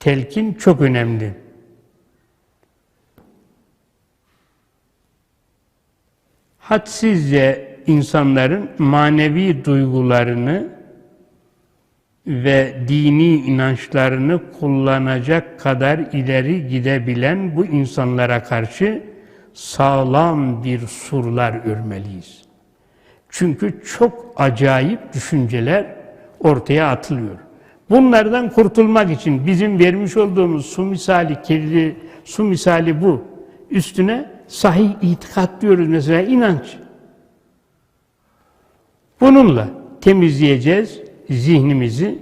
telkin çok önemli. Hadsizce insanların manevi duygularını ve dini inançlarını kullanacak kadar ileri gidebilen bu insanlara karşı sağlam bir surlar örmeliyiz. Çünkü çok acayip düşünceler ortaya atılıyor. Bunlardan kurtulmak için bizim vermiş olduğumuz su misali, kirli su misali bu. Üstüne sahih itikat diyoruz mesela inanç. Bununla temizleyeceğiz zihnimizi.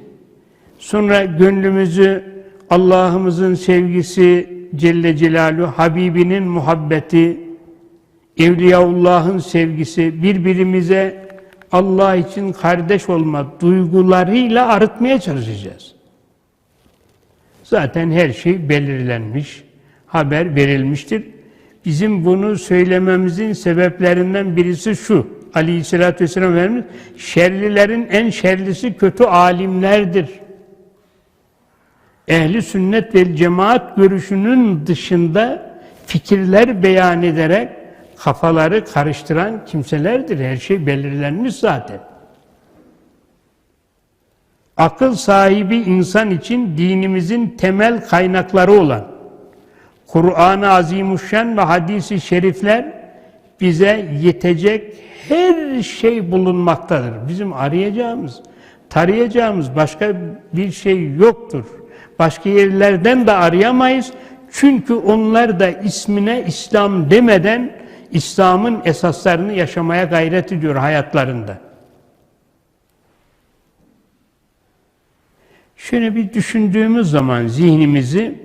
Sonra gönlümüzü Allah'ımızın sevgisi Celle Celaluhu, Habibinin muhabbeti, Evliyaullah'ın sevgisi, birbirimize Allah için kardeş olma duygularıyla arıtmaya çalışacağız. Zaten her şey belirlenmiş, haber verilmiştir. Bizim bunu söylememizin sebeplerinden birisi şu. Aleyhisselatü Vesselam Efendimiz, şerlilerin en şerlisi kötü alimlerdir. Ehli sünnet ve cemaat görüşünün dışında fikirler beyan ederek kafaları karıştıran kimselerdir. Her şey belirlenmiş zaten. Akıl sahibi insan için dinimizin temel kaynakları olan Kur'an-ı Azimuşşan ve hadisi şerifler bize yetecek her şey bulunmaktadır. Bizim arayacağımız, tarayacağımız başka bir şey yoktur. Başka yerlerden de arayamayız. Çünkü onlar da ismine İslam demeden İslam'ın esaslarını yaşamaya gayret ediyor hayatlarında. Şöyle bir düşündüğümüz zaman zihnimizi,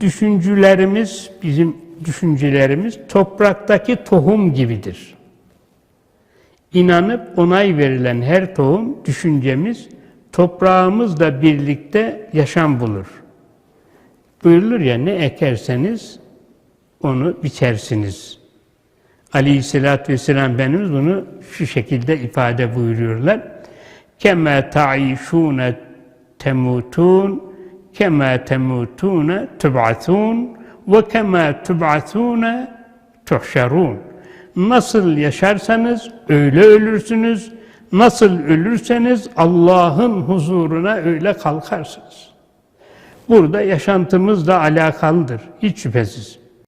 düşüncülerimiz, bizim düşüncelerimiz topraktaki tohum gibidir. İnanıp onay verilen her tohum, düşüncemiz, toprağımızla birlikte yaşam bulur. Buyurulur ya ne ekerseniz onu biçersiniz. Aleyhisselatü Vesselam Efendimiz bunu şu şekilde ifade buyuruyorlar. Kema ta'işûne temutun kema temutune tub'atun ve kema tub'atune tuhşarun. Nasıl yaşarsanız öyle ölürsünüz. Nasıl ölürseniz Allah'ın huzuruna öyle kalkarsınız. Burada yaşantımızla alakalıdır. Hiç şüphesiz.